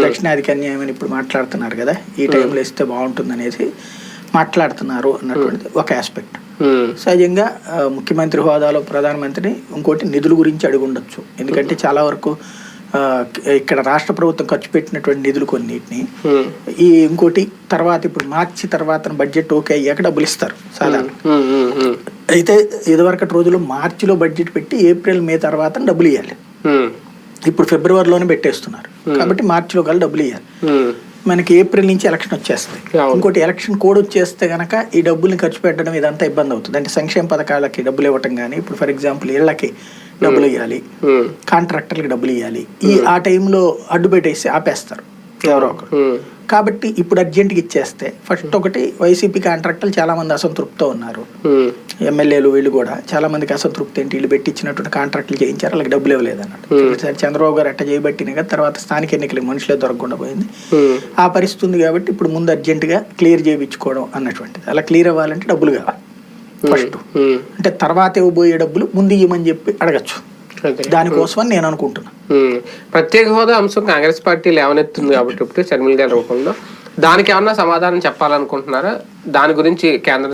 దక్షిణాదికి అన్యాయం అని ఇప్పుడు మాట్లాడుతున్నారు కదా ఈ టైంలో ఇస్తే బాగుంటుంది అనేది మాట్లాడుతున్నారు అన్నటువంటిది ఒక ఆస్పెక్ట్ ఉమ్, సహజంగా ముఖ్యమంత్రి హోదాలో ప్రధానమంత్రిని ఇంకోటి నిధుల గురించి అడిగి ఉండొచ్చు. ఎందుకంటే చాలా వరకు ఇక్కడ రాష్ట్ర ప్రభుత్వం ఖర్చు పెట్టినటువంటి నిధులు కొన్నిటిని ఈ ఇంకోటి తర్వాత ఇప్పుడు మార్చి తర్వాత బడ్జెట్ ఓకే అయ్యాక డబ్బులు ఇస్తారు సాధారణ. అయితే ఇదివరకటి రోజుల్లో మార్చిలో బడ్జెట్ పెట్టి ఏప్రిల్ మే తర్వాత డబ్బులు ఇవ్వాలి ఇప్పుడు ఫిబ్రవరిలోనే పెట్టేస్తున్నారు. కాబట్టి మార్చిలో కల్లా డబ్బులు ఇవ్వాలి ఉమ్, మనకి ఏప్రిల్ నుంచి ఎలక్షన్ వచ్చేస్తాయి. ఇంకోటి ఎలక్షన్ కోడ్ వచ్చేస్తే గనక ఈ డబ్బుల్ని ఖర్చు పెట్టడం ఇదంతా ఇబ్బంది అవుతుంది. అంటే సంక్షేమ పథకాలకి డబ్బులు ఇవ్వటం కానీ ఇప్పుడు ఫర్ ఎగ్జాంపుల్ ఇళ్ళకి డబ్బులు ఇవ్వాలి కాంట్రాక్టర్లకు డబ్బులు ఇవ్వాలి ఈ ఆ టైంలో అడ్డు పెట్టేసి ఆపేస్తారు. ఎవరో ఒకరు. కాబట్టి ఇప్పుడు అర్జెంట్గా ఇచ్చేస్తే. ఫస్ట్ ఒకటి వైసీపీ కాంట్రాక్టర్లు చాలా మంది అసంతృప్తితో ఉన్నారు. ఉమ్, ఎమ్మెల్యేలు వీళ్ళు కూడా చాలా మందికి అసంతృప్తి ఏంటి? వీళ్ళు పెట్టించినటువంటి కాంట్రాక్టులు చేయించారు వాళ్ళకి డబ్బులు ఇవ్వలేదు అన్నట్టు సరే చంద్రబాబు గారు అట్ట చేయబట్టిన కదా తర్వాత స్థానిక ఎన్నికలకు మనుషులే దొరకకుండా పోయింది. ఆ పరిస్థితి ఉంది కాబట్టి ఇప్పుడు ముందు అర్జెంటుగా క్లియర్ చేయించుకోవడం అన్నటువంటిది. అలా క్లియర్ అవ్వాలంటే డబ్బులు కావాలి. ఫస్ట్ అంటే తర్వాత ఇవ్వబోయే డబ్బులు ముందు ఇవ్వమని చెప్పి అడగచ్చు. దానికోసమని నేను అనుకుంటున్నా. ఉమ్, ప్రత్యేక హోదా అంశం కాంగ్రెస్ పార్టీ లేవనెత్తుంది కాబట్టి ఇప్పుడు షర్మిల గారి రూపంలో. దానికి ఏమన్నా సమాధానం చెప్పాలనుకుంటున్నారా? దాని గురించి కేంద్ర